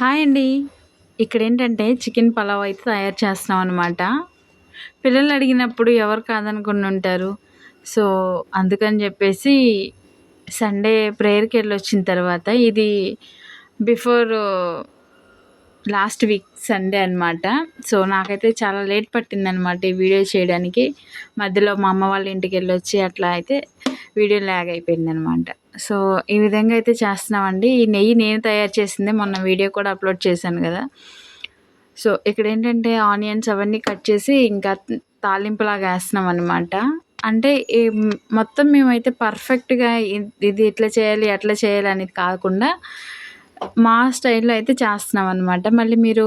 Hi అండి. ఇక్కడ ఏంటంటే చికెన్ పలావ్ అయితే తయారు చేస్తున్నాం అనమాట పిల్లలు అడిగినప్పుడు ఎవరు కాదనుకుని ఉంటారు. సో అందుకని చెప్పేసి సండే ప్రేయర్కి వెళ్ళి వచ్చిన తర్వాత ఇది బిఫోర్ లాస్ట్ వీక్ సండే అనమాట సో నాకైతే చాలా లేట్ పట్టిందనమాట ఈ వీడియో చేయడానికి. మధ్యలో మా అమ్మ వాళ్ళ ఇంటికి వెళ్ళొచ్చి అట్లా అయితే వీడియో ల్యాగ్ అయిపోయింది అనమాట సో ఈ విధంగా అయితే చేస్తున్నామండి. ఈ నెయ్యి నేను తయారు చేసిందే మొన్న వీడియో కూడా అప్లోడ్ చేశాను కదా. సో ఇక్కడ ఏంటంటే ఆనియన్స్ అవన్నీ కట్ చేసి ఇంకా తాలింపులాగా వేస్తున్నాం అనమాట అంటే మొత్తం మేమైతే పర్ఫెక్ట్గా ఇది ఇట్లా చేయాలి అట్లా చేయాలి అనేది కాకుండా మా స్టైల్లో అయితే చేస్తున్నాం అనమాట మళ్ళీ మీరు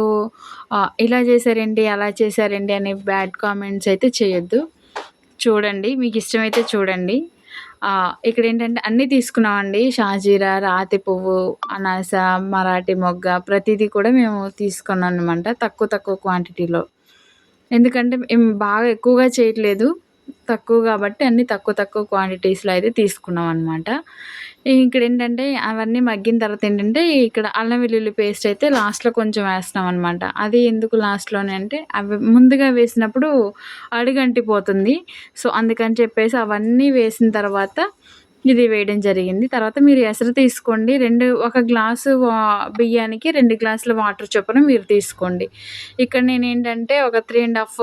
ఇలా చేశారండి అలా చేశారండి అనే బ్యాడ్ కామెంట్స్ అయితే చేయొద్దు. చూడండి మీకు ఇష్టమైతే చూడండి. ఇక్కడ ఏంటంటే అన్నీ తీసుకున్నామండి. షాజీరా రాతి పువ్వు అనాస మరాఠీ మొగ్గ ప్రతిదీ కూడా మేము తీసుకున్నాం అనమాట తక్కువ తక్కువ క్వాంటిటీలో ఎందుకంటే మేము బాగా ఎక్కువగా చేయట్లేదు. తక్కువ కాబట్టి అన్నీ తక్కువ తక్కువ క్వాంటిటీస్లో అయితే తీసుకున్నాం అనమాట ఇక్కడ ఏంటంటే అవన్నీ మగ్గిన తర్వాత ఏంటంటే ఇక్కడ అల్లం వెల్లుల్లి పేస్ట్ అయితే లాస్ట్లో కొంచెం వేస్తున్నాం అనమాట అది ఎందుకు లాస్ట్లోనే అంటే అవి ముందుగా వేసినప్పుడు అడుగంటిపోతుంది. సో అందుకని చెప్పేసి అవన్నీ వేసిన తర్వాత ఇది వేయడం జరిగింది. తర్వాత మీరు ఎసరు తీసుకోండి. రెండు ఒక గ్లాసు బియ్యానికి రెండు గ్లాసుల వాటర్ చొప్పున మీరు తీసుకోండి. ఇక్కడ నేను ఏంటంటే ఒక త్రీ అండ్ హాఫ్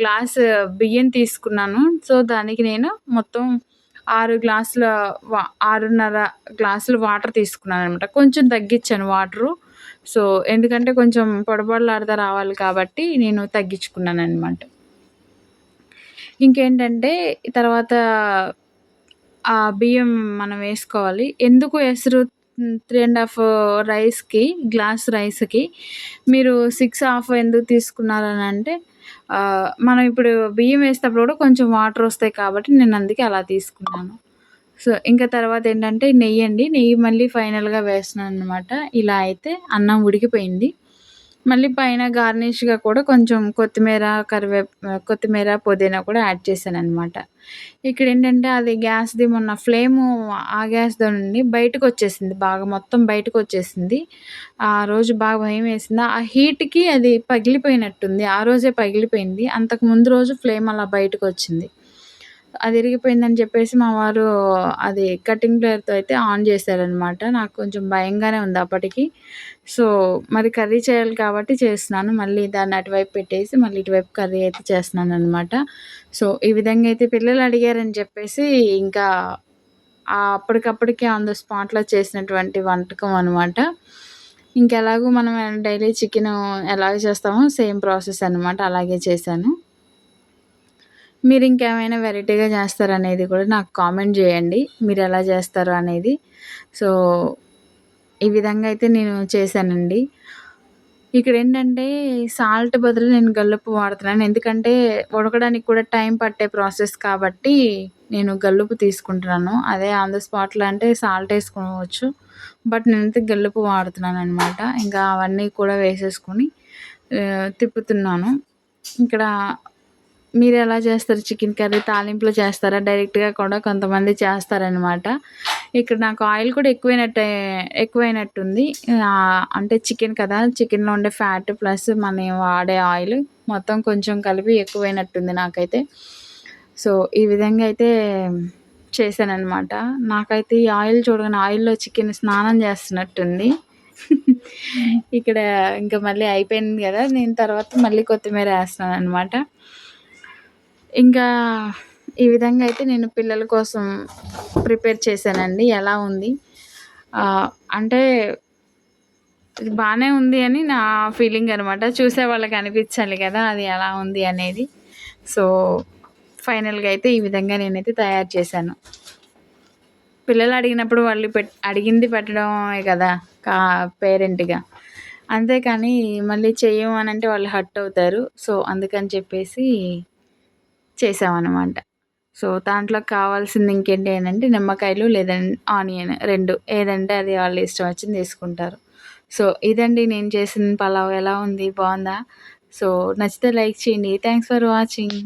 గ్లాస్ బియ్యం తీసుకున్నాను. సో దానికి నేను మొత్తం ఆరు గ్లాసుల వా ఆరున్నర గ్లాసులు వాటర్ తీసుకున్నాను అనమాట. కొంచెం తగ్గించాను వాటరు. సో ఎందుకంటే కొంచెం పొడబొడలాడుతూ రావాలి కాబట్టి నేను తగ్గించుకున్నాను అనమాట ఇంకేంటంటే తర్వాత ఆ బియ్యం మనం వేసుకోవాలి. ఎందుకు ఎసురు? త్రీ అండ్ హాఫ్ రైస్కి గ్లాస్ రైస్కి మీరు సిక్స్ హాఫ్ ఎందుకు తీసుకున్నారని అంటే మనం ఇప్పుడు బియ్యం వేసేటప్పుడు కూడా కొంచెం వాటర్ వస్తాయి కాబట్టి నేను అందుకే అలా తీసుకున్నాను. సో ఇంకా తర్వాత ఏంటంటే నెయ్యి అండి. నెయ్యి మళ్ళీ ఫైనల్గా వేస్తున్నాను అనమాట ఇలా అయితే అన్నం ఉడికిపోయింది. మళ్ళీ పైన గార్నిష్గా కూడా కొంచెం కొత్తిమీర కరివే కొత్తిమీర పుదీనా కూడా యాడ్ చేశాను అనమాట ఇక్కడ ఏంటంటే అది గ్యాస్ది మొన్న ఫ్లేము ఆ గ్యాస్తో నుండి బయటకు వచ్చేసింది బాగా మొత్తం బయటకు వచ్చేసింది. ఆ రోజు బాగా భయం వేసింది. ఆ హీట్కి అది పగిలిపోయినట్టుంది ఆ రోజే పగిలిపోయింది. అంతకు ముందు రోజు ఫ్లేమ్ అలా బయటకు వచ్చింది. అది విరిగిపోయిందని చెప్పేసి మా వారు అది కటింగ్ ప్లేయర్తో అయితే ఆన్ చేశారనమాట నాకు కొంచెం భయంగానే ఉంది అప్పటికి. సో మరి కర్రీ చేయాలి కాబట్టి చేస్తున్నాను. మళ్ళీ దాన్ని అటువైపు పెట్టేసి మళ్ళీ ఇటువైపు కర్రీ అయితే చేస్తున్నాను అనమాట సో ఈ విధంగా అయితే పిల్లలు అడిగారని చెప్పేసి ఇంకా అప్పటికప్పటికే ఆన్ ద స్పాట్లో చేసినటువంటి వంటకం అనమాట ఇంకెలాగో మనం డైలీ చికెన్ ఎలాగ చేస్తామో సేమ్ ప్రాసెస్ అనమాట అలాగే చేశాను. మీరు ఇంకేమైనా వెరైటీగా చేస్తారనేది కూడా నాకు కామెంట్ చేయండి. మీరు ఎలా చేస్తారు అనేది. సో ఈ విధంగా అయితే నేను చేశానండి. ఇక్కడ ఏంటంటే సాల్ట్ బదులు నేను గల్లుప్పు వాడుతున్నాను. ఎందుకంటే ఉడకడానికి కూడా టైం పట్టే ప్రాసెస్ కాబట్టి నేను గల్లుపు తీసుకుంటున్నాను. అదే ఆన్ ద స్పాట్లో అంటే సాల్ట్ వేసుకోవచ్చు. బట్ నేనైతే గల్లుపు వాడుతున్నాను అనమాట ఇంకా అవన్నీ కూడా వేసేసుకొని తిప్పుతున్నాను. ఇక్కడ మీరు ఎలా చేస్తారు చికెన్ కర్రీ? తాలింపులో చేస్తారా? డైరెక్ట్గా కూడా కొంతమంది చేస్తారనమాట ఇక్కడ నాకు ఆయిల్ కూడా ఎక్కువైనట్టే ఎక్కువైనట్టుంది. అంటే చికెన్ కదా చికెన్లో ఉండే ఫ్యాట్ ప్లస్ మనం వాడే ఆయిల్ మొత్తం కొంచెం కలిపి ఎక్కువైనట్టుంది నాకైతే. సో ఈ విధంగా అయితే చేశానమాట నాకైతే ఈ ఆయిల్ చూడగానే ఆయిల్లో చికెన్ స్నానం చేస్తున్నట్టుంది. ఇక్కడ ఇంకా మళ్ళీ అయిపోయింది కదా నేను తర్వాత మళ్ళీ కొత్తిమీర వేస్తున్నాను అనమాట ఇంకా ఈ విధంగా అయితే నేను పిల్లల కోసం ప్రిపేర్ చేశానండి. ఎలా ఉంది? అంటే బాగానే ఉంది అని నా ఫీలింగ్ అనమాట చూసే వాళ్ళకి అనిపించాలి కదా అది ఎలా ఉంది అనేది. సో ఫైనల్గా అయితే ఈ విధంగా నేనైతే తయారు చేశాను. పిల్లలు అడిగినప్పుడు వాళ్ళు పెట్ అడిగింది పెట్టడమే కదా కా పేరెంట్గా. అంతేకాని మళ్ళీ చెయ్యము అని అంటే వాళ్ళు హర్ట్ అవుతారు. సో అందుకని చెప్పేసి చేసామన్నమాట. సో దాంట్లో కావాల్సింది ఇంకేంటి అంటే నిమ్మకాయలు లేదంటే ఆనియన్ రెండు. ఏదంటే అది వాళ్ళు ఇష్టం వచ్చింది తీసుకుంటారు. సో ఇదండి నేను చేసిన పలావ్. ఎలా ఉంది? బాగుందా? సో నచ్చితే లైక్ చేయండి. Thanks for watching.